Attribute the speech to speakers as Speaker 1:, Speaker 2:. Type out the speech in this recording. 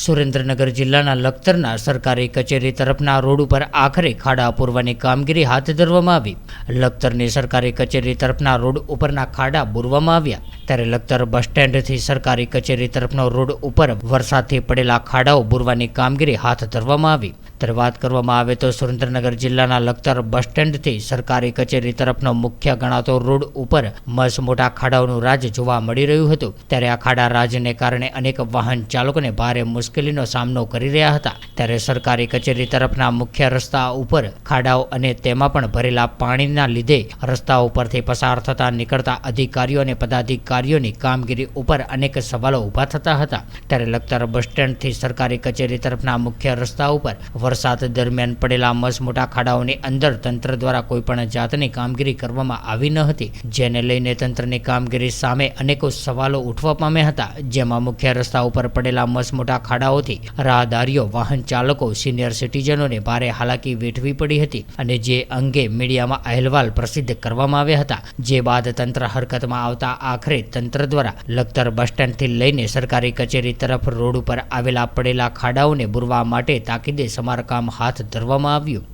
Speaker 1: સુરેન્દ્રનગર જિલ્લાના લખતરના સરકારી કચેરી તરફના રોડ ઉપર આખરે ખાડા પૂરવાની કામગીરી હાથ ધરવામાં આવી. લખતરની સરકારી કચેરી તરફના રોડ ઉપરના ખાડા પૂરવામાં આવ્યા. ત્યારે લખતર બસ સ્ટેન્ડથી સરકારી કચેરી તરફનો રોડ ઉપર વરસાદથી પડેલા ખાડાઓ પૂરવાની કામગીરી હાથ ધરવામાં આવી. ત્યારે વાત કરવામાં આવે તો સુરેન્દ્રનગર જિલ્લાના લખતર બસ સ્ટેન્ડથી સરકારી કચેરી તરફનો મુખ્ય ગણાતો રોડ ઉપર મસ મોટા ખાડાઓનું રાજ જોવા મળી રહ્યું હતું. ત્યારે આ ખાડા રાજને કારણે અનેક વાહન ચાલકોને ભારે મુશ્કેલીનો સામનો કરી રહ્યા હતા. ત્યારે સરકારી કચેરી તરફના મુખ્ય રસ્તા ઉપર ખાડાઓ અને તેમાં પણ ભરેલા પાણીના લીધે રસ્તા ઉપરથી પસાર થતા નીકળતા અધિકારીઓ અને પદાધિકારીઓની કામગીરી ઉપર અનેક સવાલો ઊભા થતા હતા. ત્યારે લખતર બસ સ્ટેન્ડથી સરકારી કચેરી તરફના મુખ્ય રસ્તા ઉપર વરસાદ દરમિયાન પડેલા મસમોટા ખાડાઓની અંદર તંત્ર દ્વારા કોઈપણ જાતની કામગીરી કરવામાં આવી ન હતી. જેને લઈને તંત્રની કામગીરી સામે અનેકો સવાલો ઉઠવા પામ્યા હતા. જેમાં મુખ્ય રસ્તા ઉપર પડેલા મસમોટા ખાડાઓથી રાહદારીઓ, વાહન ચાલકો, સિનિયર સિટીઝનોને ભારે હાલાકી વેઠવી પડી હતી અને જે અંગે મીડિયામાં અહેવાલ પ્રસિદ્ધ કરવામાં આવ્યા હતા. જે બાદ તંત્ર હરકતમાં આવતા આખરે તંત્ર દ્વારા લખતર બસ સ્ટેન્ડથી લઈને સરકારી કચેરી તરફ રોડ ઉપર આવેલા પડેલા ખાડાઓને બુરવા માટે તાકીદે સમારકામ હાથ ધરવામાં આવ્યું.